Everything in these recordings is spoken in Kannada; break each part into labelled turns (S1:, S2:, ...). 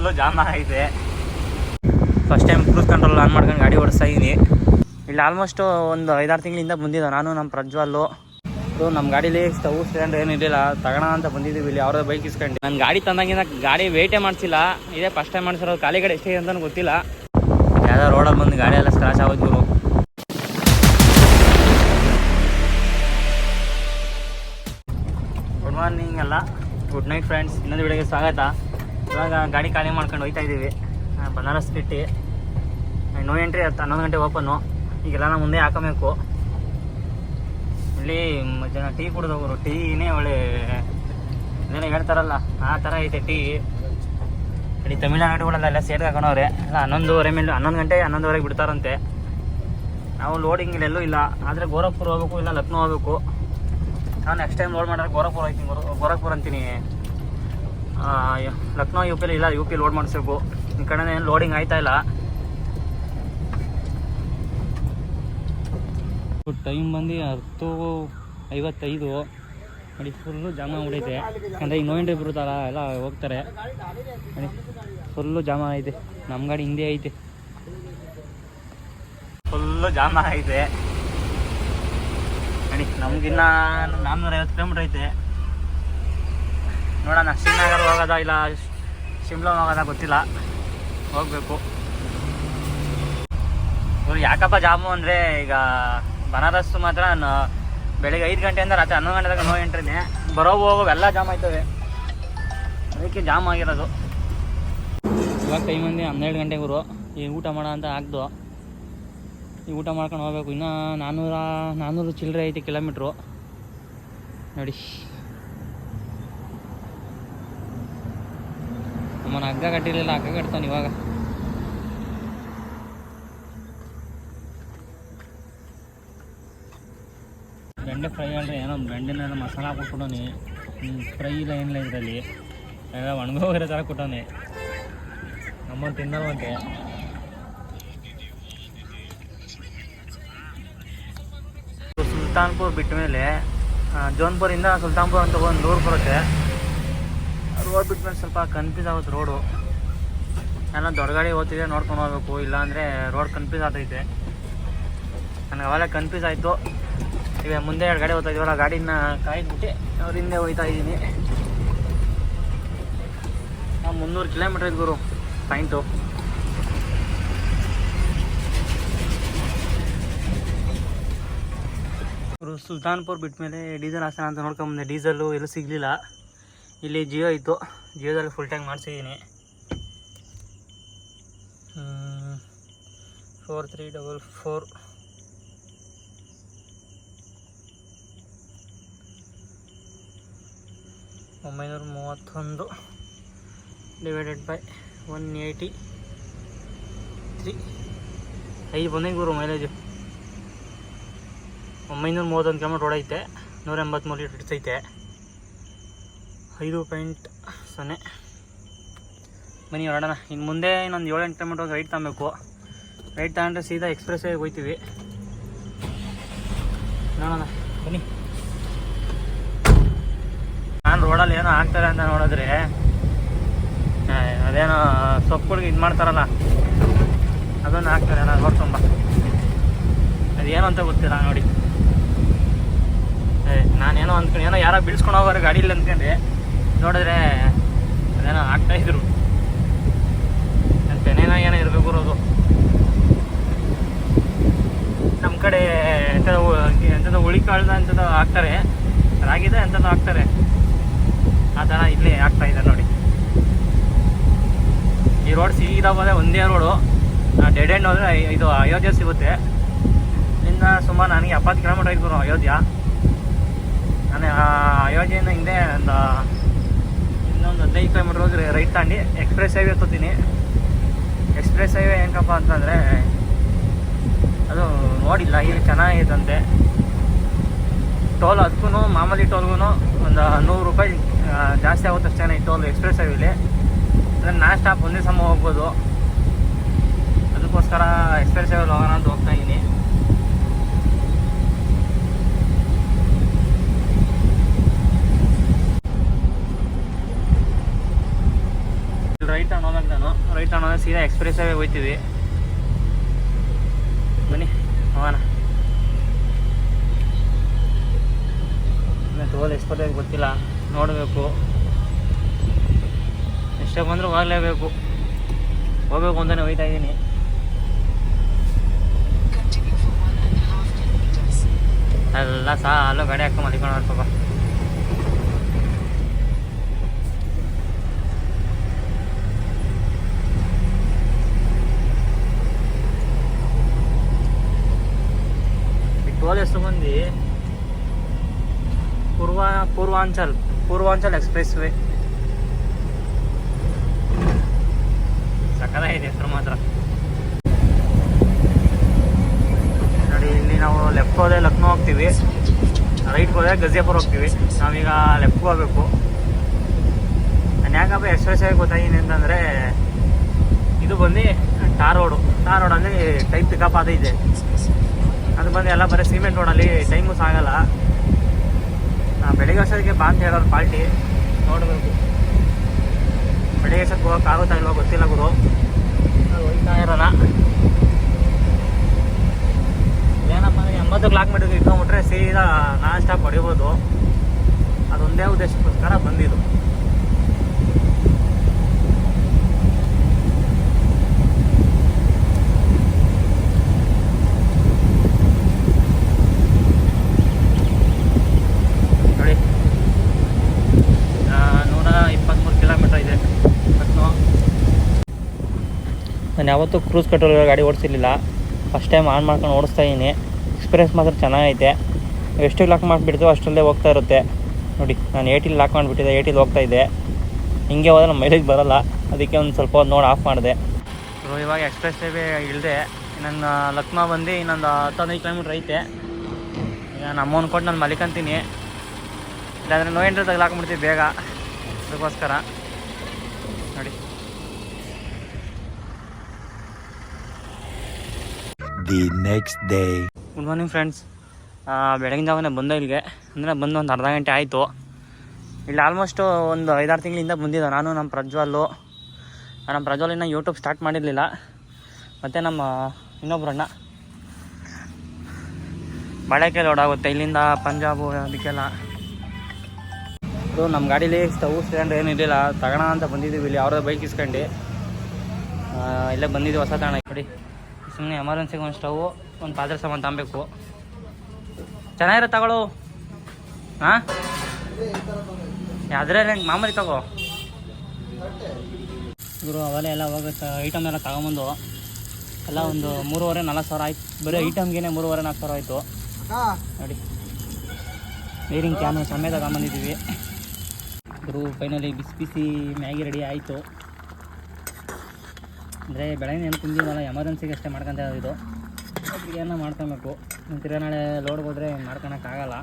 S1: ಫುಲ್ಲು ಜಾಮ್ ಆಗೈತೆ first time cruise control on ಮಾಡ್ಕೊಂಡು ಗಾಡಿ ಓಡಿಸ್ತಾ ಇದ್ದೀನಿ ಇಲ್ಲಿ ಆಲ್ಮೋಸ್ಟ್ ಒಂದು ಐದಾರು ತಿಂಗಳಿಂದ ಬಂದಿದ್ದೆ ನಾನು ನಮ್ಮ ಪ್ರಜ್ವಲ್ಲು. ನಮ್ಮ ಗಾಡೀಲಿ ಸ್ಟವ್ ಸ್ಟ್ಯಾಂಡ್ ಏನು ಇರಲಿಲ್ಲ. ತಗೋಣ ಅಂತ ಬಂದಿದ್ದೀವಿ ಇಲ್ಲಿ, ಅವ್ರದ್ದು ಬೈಕ್ ಇಸ್ಕೊಂಡು. ನಾನು ಗಾಡಿ ತಂದಾಗಿಂದ ಗಾಡಿ ವೇಟೇ ಮಾಡಿಸಿಲ್ಲ. ಇದೇ ಫಸ್ಟ್ ಟೈಮ್ ಮಾಡಿಸಿರೋದು ಖಾಲಿ ಕಡೆ ಎಷ್ಟೇ ಅಂತ ಗೊತ್ತಿಲ್ಲ. ಯಾವುದೋ ರೋಡಲ್ಲಿ ಬಂದು ಗಾಡಿ ಎಲ್ಲ ಸ್ಕ್ರಾಚ್ ಆಗೋದು ಗುರು ಗುಡ್ ಮಾರ್ನಿಂಗ್ ಎಲ್ಲ. ಗುಡ್ ನೈಟ್ ಫ್ರೆಂಡ್ಸ್ ಇನ್ನೊಂದು ವಿಡಿಯೋಗೆ ಸ್ವಾಗತ. ಇವಾಗ ಗಾಡಿ ಖಾಲಿ ಮಾಡ್ಕೊಂಡು ಹೋಗ್ತಾ ಇದ್ದೀವಿ. ಬನಾರಸ್ ಬಿಟ್ಟು. ನೋ ಎಂಟ್ರಿ ಹತ್ತು ಹನ್ನೊಂದು ಗಂಟೆ ಓಪನ್ನು. ಈಗೆಲ್ಲ ನಾವು ಮುಂದೆ ಹಾಕಬೇಕು. ಇಲ್ಲಿ ಜನ ಟೀ ಕುಡಿದವರು ಟೀನೇ ಒಳ್ಳೆ ಏನೇನು ಹೇಳ್ತಾರಲ್ಲ, ಆ ಥರ ಐತೆ ಟೀ. ಇಲ್ಲಿ ತಮಿಳ್ನಾಡುಗಳೆಲ್ಲ ಎಲ್ಲ ಸೇರ್ಗೆ ಹಾಕೊಂಡವ್ರೆ. ಎಲ್ಲ ಹನ್ನೊಂದುವರೆ ಮೇಲೆ, ಹನ್ನೊಂದು ಗಂಟೆ, ಹನ್ನೊಂದುವರೆಗೆ ಬಿಡ್ತಾರಂತೆ. ನಾವು ಲೋಡಿಂಗ್ ಇಲ್ಲೆಲ್ಲೂ ಇಲ್ಲ. ಆದರೆ ಗೋರಖ್ಪುರ ಹೋಗ್ಬೇಕು, ಇಲ್ಲ ಲಕ್ನೋ ಹೋಗ್ಬೇಕು. ನಾನು ನೆಕ್ಸ್ಟ್ ಟೈಮ್ ಲೋಡ್ ಮಾಡಿದ್ರೆ ಗೋರಖ್ಪುರ ಹೋಗ್ತೀನಿ ಗೋರಖ್ಪುರ್ ಅಂತೀನಿ. ಲಕ್ನೋ ಯು ಪಿಲಿ ಇಲ್ಲ ಯು ಪಿ ಲೋಡ್ ಮಾಡಿಸ್ಬೇಕು ಈ ಕಡೆ ಏನು ಲೋಡಿಂಗ್ ಆಯ್ತಾ ಇಲ್ಲ? ಟೈಮ್ ಬಂದು ಹತ್ತು ಐವತ್ತೈದು. ನೋಡಿ ಫುಲ್ಲು ಜಾಮ ಹೊಡೈತೆ ಅಂದರೆ ಈಗ ನೋಯಿಂಡ್ರಿ ಬರುತ್ತಲ್ಲ ಎಲ್ಲ ಹೋಗ್ತಾರೆ. ನೋಡಿ ಫುಲ್ಲು ಜಾಮ ಐತೆ ನಮ್ಮ ಗಾಡಿ ಹಿಂದೆ ಐತೆ. ಫುಲ್ಲು ಜಾಮ ಐತೆ ನೋಡಿ ನಮ್ಗಿನ್ನ ನಾನ್ನೂರ ಐವತ್ತು ಕಿಲೋಮೀಟ್ರ್ ಐತೆ. ನೋಡೋಣ, ಶ್ರೀನಗರ್ ಹೋಗೋದ ಇಲ್ಲ ಶಿಮ್ಲಾ ಹೋಗೋದ ಗೊತ್ತಿಲ್ಲ. ಹೋಗ್ಬೇಕು. ಇವ್ರು ಯಾಕಪ್ಪ ಜಾಮು ಅಂದರೆ ಈಗ ಬನಾರಸ್ ಮಾತ್ರ ನಾನು ಬೆಳಿಗ್ಗೆ ಐದು ಗಂಟೆಯಿಂದ ರಾತ್ರಿ ಹನ್ನೊಂದು ಗಂಟೆದಾಗ ತನಕ ನೋ ಎಂಟ್ರಿನಿ. ಬರೋ ಹೋಗೋ ಎಲ್ಲ ಜಾಮ್ ಆಯ್ತವೆ. ಅದಕ್ಕೆ ಜಾಮ್ ಆಗಿರೋದು. ಇವಾಗ ಟೈಮ್ ಮಂದಿ ಹನ್ನೆರಡು ಗಂಟೆಗೆ ಇವರು ಈ ಊಟ ಮಾಡೋ ಅಂತ ಆಗ್ದು. ಈ ಊಟ ಮಾಡ್ಕೊಂಡು ಹೋಗ್ಬೇಕು. ಇನ್ನೂ ನಾನ್ನೂರ ನಾನ್ನೂರು ಚಿಲ್ಲರೆ ಐತಿ ಕಿಲೋಮೀಟ್ರು ನೋಡಿ. ನಮ್ಮನ್ನ ಹಗ್ಗ ಕಟ್ಟಿರಲಿಲ್ಲ, ಹಗ್ಗ ಕಟ್ತಾನೆ ಇವಾಗ. ಬೆಂಡೆ ಫ್ರೈ ಅಂದರೆ ಏನೋ ಬೆಂಡೆನ ಮಸಾಲ ಹಾಕ್ಬಿಟ್ಬಿಟ್ಟವನಿ ಫ್ರೈ ಇಲ್ಲ, ಏನಿಲ್ಲ ಇದರಲ್ಲಿ. ಎಲ್ಲ ಒಣಗೋಗಿರೋ ಥರ ಕೊಟ್ಟವನಿ ನಮ್ಮ ತಿನ್ನಲ್ವಂತೆ ಸುಲ್ತಾನ್ಪುರ್ ಬಿಟ್ಟ ಮೇಲೆ ಜೋನ್ಪುರಿಂದ ಸುಲ್ತಾನ್ಪುರ್ ಅಂತ ಒಂದು ದೂರ ಬರುತ್ತೆ ರೋಡ್ ಮೇಲೆ ಸ್ವಲ್ಪ ಕನ್ಫ್ಯೂಸ್ ಆಗುತ್ತೆ ರೋಡು ನಾನು ದೊಡ್ಡ ಗಾಡಿ ಓದ್ತಿದ್ದೆ ನೋಡ್ಕೊಂಡು ಹೋಗ್ಬೇಕು, ಇಲ್ಲಾಂದರೆ ರೋಡ್ ಕನ್ಫ್ಯೂಸ್ ಆಗ್ತೈತೆ. ನನಗೆ ಅವೆಲ್ಲ ಕನ್ಫ್ಯೂಸ್ ಆಯಿತು. ಈಗ ಮುಂದೆ ಎರಡು ಗಾಡಿ ಹೋಗ್ತಾ ಇದೀವಲ್ಲ, ಗಾಡಿನ ಕಾಯ್ದುಬಿಟ್ಟು ಅವ್ರ ಹಿಂದೆ ಹೋಗ್ತಾ ಇದ್ದೀನಿ ನಾವು ಮುನ್ನೂರು ಕಿಲೋಮೀಟ್ರ್ ಇದ್ಗುರು ಗುರು ಪಾಯಿಂಟು ಸುಲ್ತಾನ್ಪುರ್ ಬಿಟ್ಟ ಮೇಲೆ ಡೀಸೆಲ್ ಹಾಸನ ಅಂತ ನೋಡ್ಕೊಂಬಂದೆ ಡೀಸೆಲ್ಲು ಎಲ್ಲೂ ಸಿಗಲಿಲ್ಲ. ಇಲ್ಲಿ ಜಿಯೋ ಇತ್ತು ಜಿಯೋದಲ್ಲಿ ಫುಲ್ ಟ್ಯಾಂಕ್ ಮಾಡಿಸಿದ್ದೀನಿ. ಫೋರ್ ತ್ರೀ ಡಬಲ್ ಫೋರ್ ಒಂಬೈನೂರ ಮೂವತ್ತೊಂದು divided by one eighty three ಐದು ಬಂದಂಗೆ ಗುರು ಮೈಲೇಜು ಒಂಬೈನೂರ ಮೂವತ್ತೊಂದು ಕಿಲೋಮೀಟ್ರ್ ಓಡೈತೆ ನೂರ ಎಂಬತ್ತ್ಮೂರು ಲೀಟ್ರ್ ಇಡ್ತೈತೆ ಐದು ಪಾಯಿಂಟ್ ಸೊನ್ನೆ. ಬನ್ನಿ ಹೊರಡೋಣ. ಇನ್ನು ಮುಂದೆ ಇನ್ನೊಂದು ಏಳೆಂಟು ಕಿಲೋಮೀಟರ್ ಹೋಗಿ ರೈಟ್ ತಗೊಬೇಕು. ರೈಟ್ ತಗೊಂಡ್ರೆ ಸೀದಾ ಎಕ್ಸ್ಪ್ರೆಸ್ ಹೋಗ್ತೀವಿ ನೋಡೋಣ. ಬನ್ನಿ. ನಾನು ರೋಡಲ್ಲಿ ಏನೋ ಆಗ್ತಾರೆ ಅಂತ ನೋಡಿದ್ರೆ ಅದೇನೋ ಸೊಪ್ಪುಗಳಿಗೆ ಇದು ಮಾಡ್ತಾರಲ್ಲ ಅದನ್ನು ಹಾಕ್ತಾರೆ ನಾನು ರೋಡ್ ತುಂಬ. ಅದೇನು ಅಂತ ಗೊತ್ತಿಲ್ಲ ನೋಡಿ. ನಾನೇನೋ ಅಂದ್ಕೊಂಡು ಏನೋ ಯಾರೋ ಬಿಡಿಸ್ಕೊಂಡು ಹೋಗೋರು ಗಾಡಿ ಇಲ್ಲ ಅಂದ್ಕೊಂಡೆ ನೋಡಿದ್ರೆ ಅದೇನೋ ಆಗ್ತಾ ಇದ್ರು. ತೆನೆನ ಏನೋ ಇರಬೇಕು ಅದು ನಮ್ಮ ಕಡೆ ಎಂಥದ್ದು ಎಂಥದ್ದು ಹುಳಿ ಕಾಳ್ದ ಎಂಥದ್ದು ಹಾಕ್ತಾರೆ. ರಾಗಿದ ಎಂಥದ್ದು ಹಾಕ್ತಾರೆ. ಆ ಥರ ಇಲ್ಲಿ ಇದೆ ನೋಡಿ. ಈ ರೋಡ್ ಸೀದಾ ಹೋದ್ರೆ ಒಂದೇ ರೋಡು ಡೆಡ್ ಎಂಡ್ ಹೋದರೆ ಇದು ಅಯೋಧ್ಯೆ ಸಿಗುತ್ತೆ. ಇಲ್ಲಿಂದ ಸುಮಾರು ನನಗೆ ಎಪ್ಪತ್ತು ಕಿಲೋಮೀಟರ್ ಐದು ಅಯೋಧ್ಯ. ನಾನು ಅಯೋಧ್ಯೆಯಿಂದ ಹಿಂದೆ ಒಂದು ಇನ್ನೊಂದು ಹದಿನೈದು ಕಿಲೋಮೀಟ್ರ್ ಹೋಗಿ ರೈಟ್ ತಾಂಡಿ ಎಕ್ಸ್ಪ್ರೆಸ್ ಹೈವೇ ಹತ್ತೀನಿ ಎಕ್ಸ್ಪ್ರೆಸ್ ಹೈವೇ ಹೆಂಗಪ್ಪ ಅಂತಂದರೆ, ಅದು ನೋಡಿಲ್ಲ ಈಗ ಚೆನ್ನಾಗಿದಂತೆ ಟೋಲ್ ಅದಕ್ಕೂ ಮಾಮೂಲಿ ಟೋಲ್ಗೂ ಒಂದು ನೂರು ರೂಪಾಯಿ ಜಾಸ್ತಿ ಆಗುತ್ತೆ ಈ ಟೋಲ್ ಎಕ್ಸ್ಪ್ರೆಸ್ ಹೈವೇಲಿ ಅಂದರೆ ನಾ ಸ್ಟಾಪ್ ಒಂದೇ ಸಮ ಹೋಗ್ಬೋದು. ಅದಕ್ಕೋಸ್ಕರ ಎಕ್ಸ್ಪ್ರೆಸ್ ಹೈವೇಲಿ ಹೋಗೋಣ ಅಂತ ಹೋಗ್ತಾ ಇದ್ದೀನಿ ರೈಟ್ ಟರ್ನ್ ಹೋಗ್ಬೇಕು ನಾನು ರೈಟ್ ಟರ್ನ್ ಹೋದ್ರೆ ಸೀದಾ ಎಕ್ಸ್ಪ್ರೆಸ್ ಆಗಿ ಹೋಗ್ತೀವಿ ಬನ್ನಿ ಹೋಗೋಣ. ಇನ್ನು ಟೋಲ್ ಎಕ್ಸ್ಪರ್ಟ್ ಗೊತ್ತಿಲ್ಲ ನೋಡಬೇಕು. ಎಷ್ಟೇ ಬಂದರೂ ಹೋಗಲೇಬೇಕು. ಹೋಗ್ಬೇಕು ಅಂತಲೇ ಹೋಗ್ತಾ ಇದ್ದೀನಿ. ಎಲ್ಲ ಸಾಲು ಗಾಡಿ ಹಾಕೊಂಡು ಮಲಿಕೊಂಡು ಪಾಪ. ಎಷ್ಟು ಮಂದಿ ಪೂರ್ವ, ಪೂರ್ವಾಂಚಲ್ ಪೂರ್ವಾಂಚಲ್ ಎಕ್ಸ್ಪ್ರೆಸ್ ವೇ ಇದೆ ಹೆಸರು ಮಾತ್ರ. ನೋಡಿ, ಇಲ್ಲಿ ನಾವು ಲೆಫ್ಟ್ ಹೋದ್ರೆ ಲಕ್ನೋ ಹೋಗ್ತೀವಿ. ರೈಟ್ ಹೋದ್ರೆ ಗಜಿಯಾಪುರ ಹೋಗ್ತೀವಿ. ನಾವೀಗ ಲೆಫ್ಟ್ ಹೋಗ್ಬೇಕು. ನಾನು ಯಾಕಪ್ಪ ಎಕ್ಸ್ಪ್ರೆಸ್ ಆಗಿ ಗೊತ್ತಾಗಿನಿ ಅಂತಂದರೆ, ಇದು ಬಂದು ಟಾರ್ ರೋಡು. ಟಾರ್ ರೋಡಲ್ಲಿ ಟೈಪ್ ಪಿಕಪ್ ಆದ ಇದೆ. ಅದು ಬಂದು ಎಲ್ಲ ಬರೀ ಸಿಮೆಂಟ್ ರೋಡಲ್ಲಿ ಟೈಮು ಸಾಗಲ್ಲ. ನಾ ಬೆಳಿಗ್ಗೆ ಅಷ್ಟೊತ್ತಿಗೆ ಬಾ ಅಂತ ಹೇಳೋರು ಪಾರ್ಟಿ ನೋಡಬೇಕು. ಬೆಳಿಗ್ಗೆ ವರ್ಷಕ್ಕೆ ಹೋಗೋಕ್ಕಾಗುತ್ತಾ ಇಲ್ವೋ ಗೊತ್ತಿಲ್ಲ ಗುರು. ಹೋಗ್ತಾ ಇರೋಣ ಏನಪ್ಪ ಅಂದರೆ ಎಂಬತ್ತು ಮಾಡಿದ್ರು ಇಟ್ಕೊಂಡ್ಬಿಟ್ರೆ ಸೀದಾ ನಾನ್ ಸ್ಟಾಪ್ ಹೊಡಿಬೋದು ಅದೊಂದೇ ಉದ್ದೇಶಕ್ಕೋಸ್ಕರ ಬಂದಿದ್ದು ನೋಡಿ ಆ, ನೂರ ಇಪ್ಪತ್ತ್ಮೂರು ಕಿಲೋಮೀಟ್ರ್ ಇದೆ ಲಕ್ನೋ ನಾನು ಯಾವತ್ತೂ ಕ್ರೂಸ್ ಕಂಟ್ರೋಲ್ ಗಾಡಿ ಓಡಿಸಿರಲಿಲ್ಲ. ಫಸ್ಟ್ ಟೈಮ್ ಆನ್ ಮಾಡ್ಕೊಂಡು ಓಡಿಸ್ತಾ ಇದ್ದೀನಿ. ಎಕ್ಸ್ಪೀರಿಯನ್ಸ್ ಮಾತ್ರ ಚೆನ್ನಾಗೈತೆ. ಎಷ್ಟು ಲಾಕ್ ಮಾಡಿಬಿಡ್ತು ಅಷ್ಟರಲ್ಲೇ ಹೋಗ್ತಾ ಇರುತ್ತೆ. ನೋಡಿ, ನಾನು ಏಟಿಲಿ ಲಾಕ್ ಮಾಡಿಬಿಟ್ಟಿದ್ದೆ. ಏಟಿಲಿ ಹೋಗ್ತಾ ಇದ್ದೆ ಹಿಂಗೆ ಹೋದ್ರೆ ನಮ್ಮ ಮೈಲೇಜ್ ಬರೋಲ್ಲ. ಅದಕ್ಕೆ ಒಂದು ಸ್ವಲ್ಪ ಹೊತ್ತು ನೋಡಿ ಆಫ್ ಮಾಡಿದೆ. ಇವಾಗ ಎಕ್ಸ್ಪ್ರೆಸ್ ವೇ ಇಲ್ಲದೆ ನನ್ನ ಲಕ್ನೋ ಬಂದು ಇನ್ನೊಂದು ಹತ್ತೊಂದೈದು ಕಿಲೋಮೀಟ್ರ್ ಐತೆ. ನಮ್ಮ ಅಮೌಂಟ್ ಕೊಟ್ಟು ನಾನು ಮಲಿಕಂತೀನಿ. ಇಲ್ಲಾಂದರೆ ನೋ ಎಂಟ್ರಿ ತಗ್ಲಾಕ್ಬಿಡ್ತೀವಿ ಬೇಗ. ಅದಕ್ಕೋಸ್ಕರ ನೋಡಿ
S2: The next day
S1: good morning friends ಬೆಳಗಿನ ಜಾವನೇ ಬಂದ ಇಲ್ಲಿಗೆ. ಅಂದರೆ ಬಂದು ಒಂದು ಅರ್ಧ ಗಂಟೆ ಆಯಿತು. ಇಲ್ಲಿ ಆಲ್ಮೋಸ್ಟು ಒಂದು ಐದಾರು ತಿಂಗಳಿಂದ ಬಂದಿದ್ದೆ ನಾನು ನಮ್ಮ ಪ್ರಜ್ವಲ್ಲು. ನಮ್ಮ ಪ್ರಜ್ವಲ್ ಇನ್ನೂ ಯೂಟ್ಯೂಬ್ ಸ್ಟಾರ್ಟ್ ಮಾಡಿರಲಿಲ್ಲ. ಮತ್ತು ನಮ್ಮ ಇನ್ನೊಬ್ಬರಣ್ಣ ಬಾಳೆಕಾಯಿ ಲೋಡ್ ಇಲ್ಲಿಂದ ಪಂಜಾಬು ಅದಕ್ಕೆಲ್ಲ. ಅದು ನಮ್ಮ ಗಾಡೀಲಿ ಸ್ಟವ್ ಸಿಲಿಂಡರ್ ಏನೂ ಇರಲಿಲ್ಲ. ತಗೋಣ ಅಂತ ಬಂದಿದ್ದೀವಿ ಇಲ್ಲಿ ಅವ್ರದ್ದು ಬೈಕ್ ಇಸ್ಕೊಂಡು. ಇಲ್ಲೇ ಬಂದಿದ್ದೀವಿ ಹೊಸ ತಾಣ ನೋಡಿ ಸುಮ್ಮನೆ ಎಮರ್ಜೆನ್ಸಿಗೆ ಒಂದು ಸ್ಟವ್ ಒಂದು ಪಾತ್ರೆ ಸಾಮಾನು ತಗೊಬೇಕು ಚೆನ್ನಾಗಿರೋ ತಗೊಳು. ಹಾಂ? ನಂಗೆ ಮಾಮೂಲಿ ತಗೋ. ಗುರು, ಅವೆಲ್ಲ ಎಲ್ಲ ಹೋಗುತ್ತೆ ಐಟಮ್ ಎಲ್ಲ ತಗೊಂಬಂದು. ಎಲ್ಲ ಒಂದು ಮೂರುವರೆ, ನಾಲ್ಕು ಸಾವಿರ ಆಯ್ತು. ಬರೀ ಐಟಮ್ಗೆ ಮೂರುವರೆ, ನಾಲ್ಕು ಸಾವಿರ ಆಯಿತು. ನೋಡಿ. ನೀರಿನ ಕ್ಯಾನು ಸಮೇತ ತಗೊಂಬಂದಿದ್ದೀವಿ. ಗುರು ಫೈನಲಿ ಬಿಸಿ ಬಿಸಿ ಮ್ಯಾಗಿ ರೆಡಿ ಆಯಿತು. ಅಂದರೆ ಬೆಳಗ್ಗೆ ಏನು ತಿಂದಿವಲ್ಲ ಎಮರ್ಜೆನ್ಸಿಗೆ ಅಷ್ಟೇ ಮಾಡ್ಕೊಂತ ಇದು. ಏನೋ ಮಾಡ್ಕೊಬೇಕು. ತಿರ್ಗಾ ನಾಳೆ ಲೋಡ್ಗೆ ಹೋದರೆ ಮಾಡ್ಕೊಳಕ್ಕಾಗಲ್ಲ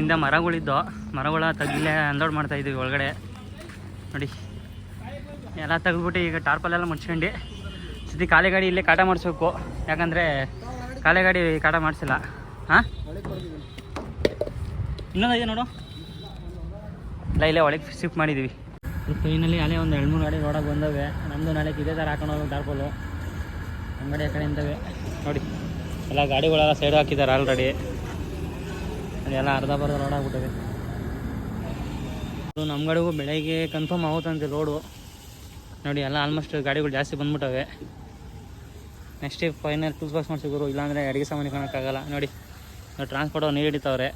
S1: ಹಿಂದೆ ಮರಗಳಿದ್ದು, ಮರಗಳ ತೆಗಿಲೇ ಅನ್ಲೋಡ್ ಮಾಡ್ತಾ ಇದ್ದೀವಿ ಒಳಗಡೆ. ನೋಡಿ, ಎಲ್ಲ ತೆಗೆದ್ಬಿಟ್ಟು ಈಗ ಟಾರ್ಪಲೆಲ್ಲ ಮುಚ್ಕೊಂಡು ಸುದ್ದಿ ಖಾಲಿ ಗಾಡಿ ಇಲ್ಲೇ ಕಾಟ ಮಾಡಿಸ್ಬೇಕು. ಯಾಕಂದರೆ ಖಾಲಿ ಗಾಡಿ ಕಾಟ ಮಾಡಿಸಿಲ್ಲ. ಹಾಂ? ಇನ್ನೊಂದು ಇದೆ ನೋಡು. ಇಲ್ಲ, ಇಲ್ಲೇ ಒಳಗೆ ಶಿಫ್ಟ್ ಮಾಡಿದ್ದೀವಿ ಫೈನಲಿ ಅಲ್ಲೇ ಒಂದು ಎರಡು ಮೂರು ಗಾಡಿ ರೋಡಾಗಿ ಬಂದವೆ. ನಮ್ಮದು ನಾಳೆ ಇದೇ ಥರ ಹಾಕೊಂಡು ಹೋಗಿ ನಮ್ಮ ಗಾಡಿ ಆ ಕಡೆ ಇಂದವೆ ನೋಡಿ, ಎಲ್ಲ ಗಾಡಿಗಳೆಲ್ಲ ಸೈಡ್ ಹಾಕಿದ್ದಾರೆ ಆಲ್ರೆಡಿ ಅದೆಲ್ಲ ಅರ್ಧ ಬರ್ಧ ರೋಡ್ ಅದು ನಮ್ಮ ಗಾಡಿಗೂ ಬೆಳಗ್ಗೆ ಕನ್ಫರ್ಮ್ ಆಗುತ್ತಂತೆ ರೋಡು ನೋಡಿ, ಎಲ್ಲ ಆಲ್ಮೋಸ್ಟ್ ಗಾಡಿಗಳು ಜಾಸ್ತಿ ಬಂದ್ಬಿಟ್ಟವೆ. ನೆಕ್ಸ್ಟ್ ಫೈನಲ್ ಟೂಸ್ ಬಾಕ್ಸ್ ಮಾಡಿಸಿದ್ರು ಇಲ್ಲಾಂದರೆ ಅಡುಗೆ ಸಾಮಾನು ಕಾಣೋಕ್ಕಾಗಲ್ಲ ನೋಡಿ ಟ್ರಾನ್ಸ್ಪೋರ್ಟ್ ನೀರು ಹಿಡಿತಾವ್ರೆ.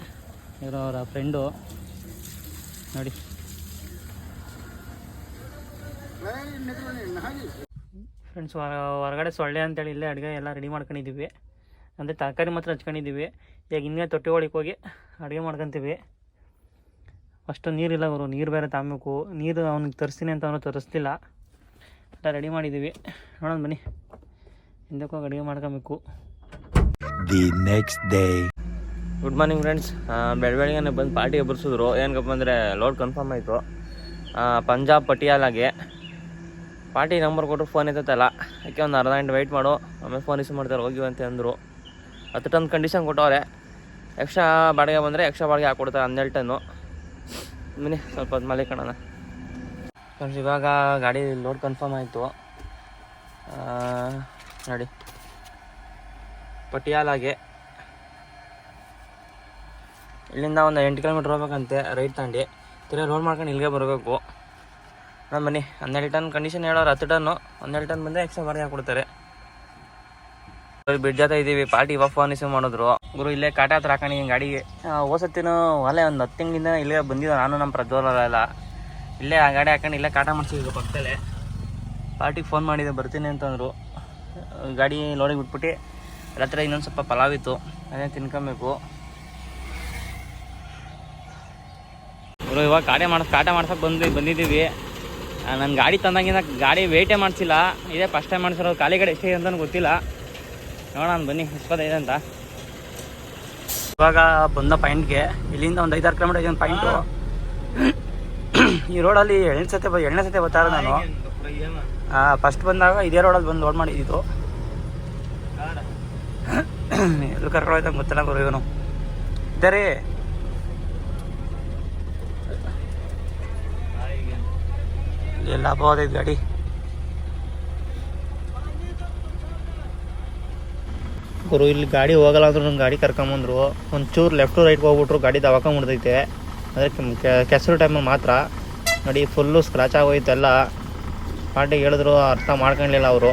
S1: ಇವರು ಅವರ ಫ್ರೆಂಡು ನೋಡಿ. ಫ್ರೆಂಡ್ಸ್ ಹೊರಗಡೆ ಸೊಳ್ಳೆ ಅಂತೇಳಿ ಇಲ್ಲೇ ಅಡುಗೆ ಎಲ್ಲ ರೆಡಿ ಮಾಡ್ಕೊಂಡಿದ್ದೀವಿ. ಅಂದರೆ ತರಕಾರಿ ಮಾತ್ರ ಹಚ್ಕೊಂಡಿದ್ದೀವಿ. ಈಗ ಹಿಂದೆ ತೊಟ್ಟಿ ಒಳಗೆ ಹೋಗಿ ಅಡುಗೆ ಮಾಡ್ಕೊತೀವಿ. ಅಷ್ಟು ನೀರಿಲ್ಲ ಅವರು ನೀರು ಬೇರೆ ತಾಂಬೇಕು ನೀರು ಅವ್ನಿಗೆ ತರಿಸ್ತೀನಿ ಅಂತ ಅವನು ತರಿಸ್ತಿಲ್ಲ. ಎಲ್ಲ ರೆಡಿ ಮಾಡಿದ್ದೀವಿ. ನೋಡೋಣ ಬನ್ನಿ. ಹಿಂದಕ್ಕೆ ಹೋಗಿ ಅಡುಗೆ ಮಾಡ್ಕೊಬೇಕು.
S2: The next day
S3: good morning friends ಬೆಳ ಬೆಳಗ್ಗೆ ಬಂದು ಪಾರ್ಟಿಗೆ ಬರ್ಸಿದ್ರು ಏನಕ್ಕಪ್ಪ ಅಂದರೆ ಲೋಡ್ ಕನ್ಫರ್ಮ್ ಆಯಿತು. ಪಂಜಾಬ್ ಪಟಿಯಾಲಾಗೆ ಪಾರ್ಟಿ ನಂಬರ್ ಕೊಟ್ಟರು ಫೋನ್ ಎತ್ತಲ್ಲ ಯಾಕೆ ಒಂದು ಅರ್ಧ ಗಂಟೆ ವೆಯ್ಟ್ ಮಾಡು, ಆಮೇಲೆ ಫೋನ್ ರಿಸೀವ್ ಮಾಡ್ತಾರೆ, ಹೋಗಿ ಅಂತ ಅಂದರು. ಹತ್ತು ಟನ್ ಕಂಡೀಷನ್ ಕೊಟ್ಟವ್ರೆ. ಎಕ್ಸ್ಟ್ರಾ ಬಾಡಿಗೆ ಬಂದರೆ ಎಕ್ಸ್ಟ್ರಾ ಬಾಡಿಗೆ ಹಾಕ್ಕೊಡ್ತಾರೆ ಹನ್ನೆರಡು ಟನ್ನು. ಮಿನಿ ಸ್ವಲ್ಪ ಮಲಿಕಣ ಫ್ರೆಂಡ್ಸ್, ಇವಾಗ ಗಾಡಿ ಲೋಡ್ ಕನ್ಫರ್ಮ್ ಆಯಿತು. ನೋಡಿ. ಪಟಿಯಾಲಾಗೆ. ಇಲ್ಲಿಂದ ಒಂದು ಎಂಟು ಕಿಲೋಮೀಟ್ರ್ ಹೋಗ್ಬೇಕಂತೆ ರೈಟ್ ತಾಂಡಿ ತಿರ್ಗಿ ರೋಡ್ ಮಾಡ್ಕೊಂಡು ಇಲ್ಲಿಗೆ ಬರಬೇಕು. ನಾನು ಬನ್ನಿ. ಹನ್ನೆರಡು ಟನ್ ಕಂಡೀಷನ್ ಹೇಳೋರು ಹತ್ತು ಟನ್ನು ಹನ್ನೆರಡು ಟನ್ ಬಂದರೆ ಎಕ್ಸ್ಟ್ರಾ ಬಾರಿ ಹಾಕ್ಕೊಡ್ತಾರೆ. ಬ್ರಿಡ್ಜ್ ಹತ್ತ ಇದ್ದೀವಿ ಪಾರ್ಟಿ ಇವಾಗ ಫೋನ್ ರಿಸೀವ್ ಮಾಡಿದ್ರು. ಗುರು, ಇಲ್ಲೇ ಕಾಟ ಹತ್ರ ಹಾಕೊಂಡು ಹಿಂಗೆ ಗಾಡಿಗೆ. ಹೋಸತ್ತಿನೂ ಒಲೆ ಒಂದು ಹತ್ತು ತಿಂಗಳಿಂದ ಇಲ್ಲೇ ಬಂದಿದ್ದೆ ನಾನು ನಮ್ಮ ಪ್ರಜ್ವಲೆಲ್ಲ ಇಲ್ಲೇ ಆ ಗಾಡಿ ಹಾಕೊಂಡು ಇಲ್ಲೇ ಕಾಟ ಮಾಡಿಸಿದ್ರು ಪಕ್ಕದಲ್ಲೇ. ಪಾರ್ಟಿಗೆ ಫೋನ್ ಮಾಡಿದೆ, ಬರ್ತೀನಿ ಅಂತಂದರು. ಗಾಡಿ ಲೋಡಿಗೆ ಬಿಟ್ಬಿಟ್ಟು ರಾತ್ರ ಇನ್ನೊಂದು ಸ್ವಲ್ಪ ಪಲಾವ್ ಇತ್ತು. ಅದೇ ತಿನ್ಕೊಬೇಕು. ಗುರು, ಇವಾಗ ಕಾಟೆ ಮಾಡಿಸ್ ಕಾಟ ಮಾಡ್ಸಕ್ಕೆ ಬಂದು ಬಂದಿದ್ದೀವಿ. ನನ್ನ ಗಾಡಿ ತಂದಂಗಿಂದ ಗಾಡಿ ವೇಟೇ ಮಾಡಿಸಿಲ್ಲ. ಇದೇ ಫಸ್ಟ್ ಟೈಮ್ ಮಾಡಿಸಿರೋದು ಖಾಲಿ ಗಾಡಿ ಎಷ್ಟಿದೆ ಅಂತ ಗೊತ್ತಿಲ್ಲ. ನೋಡೋಣ ಬನ್ನಿ ಇಸ್ಪತ್ತೈದು ಅಂತ.
S1: ಇವಾಗ ಬಂದ ಪಾಯಿಂಟ್ಗೆ ಇಲ್ಲಿಂದ ಒಂದು ಐದಾರು ಕಿಲೋಮೀಟರ್ ಇದೆ ಒಂದು ಪಾಯಿಂಟು ಈ ರೋಡಲ್ಲಿ ಎಣ್ಣೆ ಸತಿ ಸತಿ ಬರ್ತಾ ಇರೋದು ನಾನು. ಫಸ್ಟ್ ಬಂದಾಗ ಇದೇ ರೋಡಲ್ಲಿ ಬಂದು ಲೋಡ್ ಮಾಡಿದ್ದು. ಎಲ್ಲಿ ಕರ್ಕೊಂಡು ಹೋಯ್ತಾ ಗೊತ್ತಿಲ್ಲ ಗುರು ಇವನು. ಇದೇ ರೀ ಎಲ್ಲ ಹೋದೈತೆ ಗಾಡಿ. ಗುರು, ಇಲ್ಲಿ ಗಾಡಿ ಹೋಗಲ್ಲ ಅಂದ್ರೆ ನನ್ನ ಗಾಡಿ ಕರ್ಕೊಂಬಂದ್ರು ಒಂಚೂರು ಲೆಫ್ಟ್ ರೈಟ್ಗೆ ಹೋಗ್ಬಿಟ್ರು ಗಾಡಿ ದವಾಕೊಂಡ್ಬಿಡ್ತೈತೆ ಅದಕ್ಕೆ ಕೆಸರು ಟೈಮಲ್ಲಿ ಮಾತ್ರ. ನೋಡಿ ಫುಲ್ಲು ಸ್ಕ್ರಾಚ್ ಆಗೋಯ್ತು ಎಲ್ಲ. ಪಾರ್ಟಿಗೆ ಹೇಳಿದ್ರು, ಅರ್ಥ ಮಾಡ್ಕೊಳ್ಲಿಲ್ಲ ಅವರು.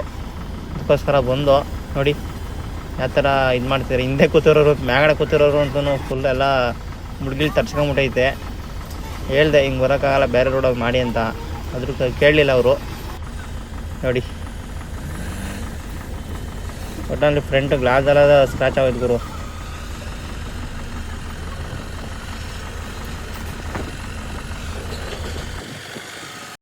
S1: ಅದಕ್ಕೋಸ್ಕರ ಬಂದು, ನೋಡಿ, ಯಾವ ಥರ ಇದು ಮಾಡ್ತಿದ್ದಾರೆ ಹಿಂದೆ ಕೂತಿರೋರು, ಮ್ಯಾಗಡೆ ಕೂತಿರೋರು ಅಂತೂ ಫುಲ್ ಎಲ್ಲ ಮುಡ್ಗಿಲ್ ತರ್ಸ್ಕೊಂಬಿಟ್ಟೈತೆ. ಹೇಳ್ದೆ, ಹಿಂಗೆ ಬರೋಕ್ಕಾಗಲ್ಲ, ಬೇರೆ ರೋಡಲ್ಲಿ ಮಾಡಿ ಅಂತ. ಅದ್ರ ಕೇಳಲಿಲ್ಲ ಅವರು. ನೋಡಿ. ಒಟ್ಟಿನಲ್ಲಿ ಫ್ರಂಟ್ ಗ್ಲಾಸ್ ಎಲ್ಲ ಸ್ಕ್ರಾಚ್ ಆಗೋಯ್ತು ಗುರು.